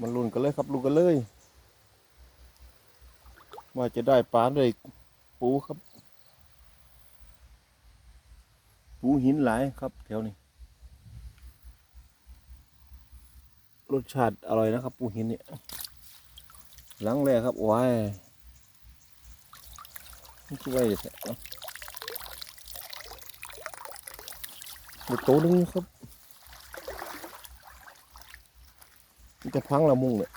มันลุ้นกันเลยครับลุ้นกันเลย ว่าจะได้ปลาด้วยปูครับ ปูหินหลายครับแถวนี้ รสชาติอร่อยนะครับ ปูหินเนี่ยหลังแรกครับว้ายนี่คือว้แท้เนาะอีกตัวหนึงครับ มันจะพังละมุงเนี่ย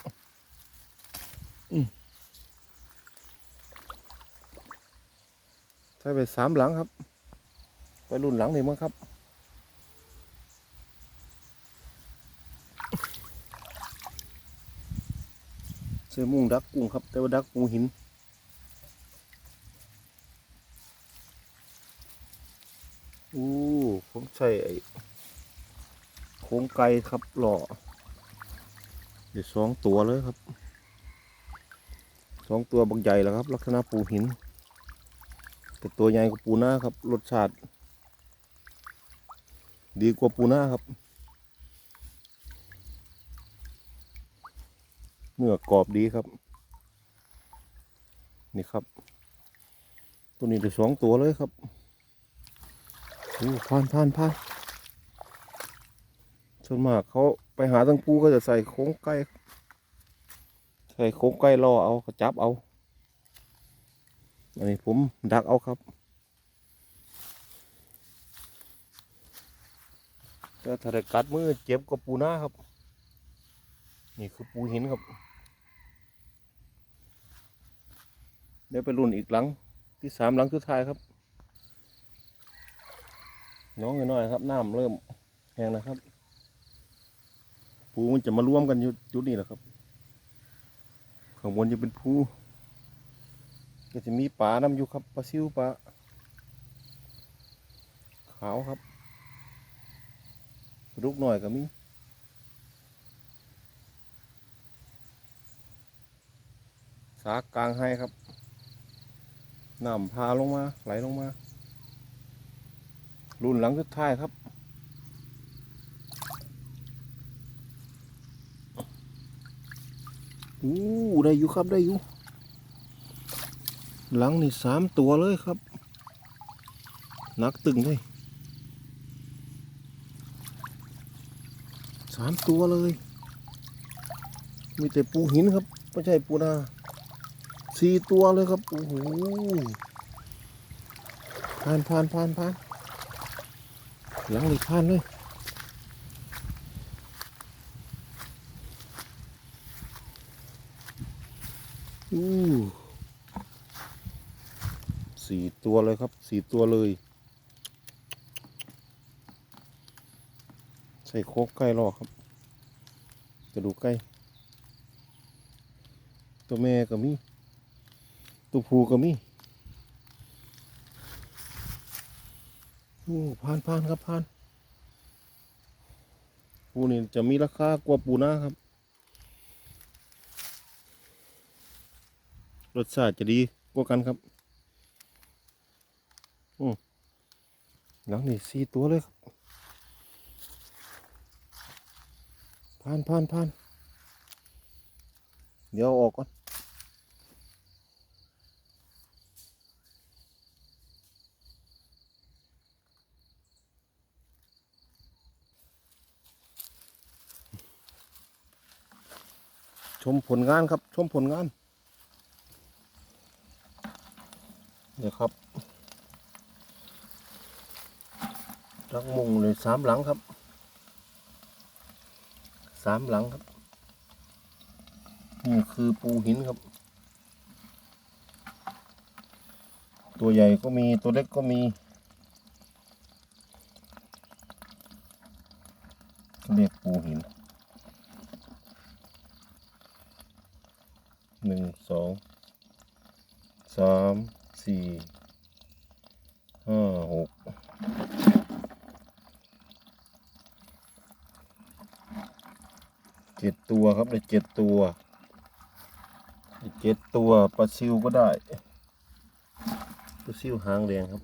ใช้ไปสามหลังครับ ไปรุ่นหลังนี่มั้งครับใช้มุงดักกุ้งครับ แต่ว่าดักปูหินอู้ผมใช้ไอ้โครงไก่ครับหล่อ เดี๋ยวสองตัวเลยครับสองตัวบางใหญ่แล้วครับ ลักษณะปูหิน แต่ตัวใหญ่กว่าปูหน้าครับ รสชาติ ดีกว่าปูหน้าครับเมื่อกรอบดีครับ นี่ครับ ตัวนี้ได้สองตัวเลยครับโอ้ผ่านผ่านผ่าน ส่วนมากเขาไปหาตั้งปูก็จะใส่โค้งไก่ใส่โค้งไก่อเอาก็จับเอา อันนี้ผมดักเอาครับแต่ถ้าได้กัดมือเจ็บกว่าปูหน้าครับ นี่คือปูหินครับ เดี๋ยวไปรุ่นอีกหลังที่สามหลังสุดท้ายครับ น้องน้อยๆครับน้ำเริ่มแห้งนะครับ ปูมันจะมารวมกันอยู่จุดนี้แหละครับข้างบนจะเป็นปูก็จะมีปลาน้ำอยู่ครับปลาซิวปลาขาวครับลาดุกหน่อยก็มีสากกลางให้ครับน้ำพาลงมา ไหลลงมา รุ่นหลังสุดท้ายครับ อู้ได้อยู่ครับได้อยู่ หลังนี่สามตัวเลยครับ นักตึงเลยสามตัวเลย มีแต่ปูหินครับไม่ใช่ปูนาสี่ตัวเลยครับ โอ้โหผ่านผ่านผ่านผ่านหลังเลยผ่านเลย สี่ตัวเลยครับสี่ตัวเลย ใส่โคกไก่รอครับกระดูกไก่ตัวแม่ก็มี ตัวผูก็มีโอ้ผ่านผ่านครับผ่านปูนี่จะมีราคากว่าปูนาครับ รสชาติจะดีกว่ากันครับอืมหลังนี่สี่ตัวเลยครับผ่านผ่านผ่านเดี๋ยวออกก่อนชมผลงานครับ ชมผลงาน เดี๋ยวครับรักมุงเลยสามหลังครับสามหลังครับนี่คือปูหินครับ ตัวใหญ่ก็มีตัวเล็กก็มีเรียกปูหินหนึ่งสองสาม สี่ห้าหกเจ็ดตัวครับได้เจ็ดตัวเจ็ดตัวปลาซิวก็ได้ปลาซิวหางแดงครับ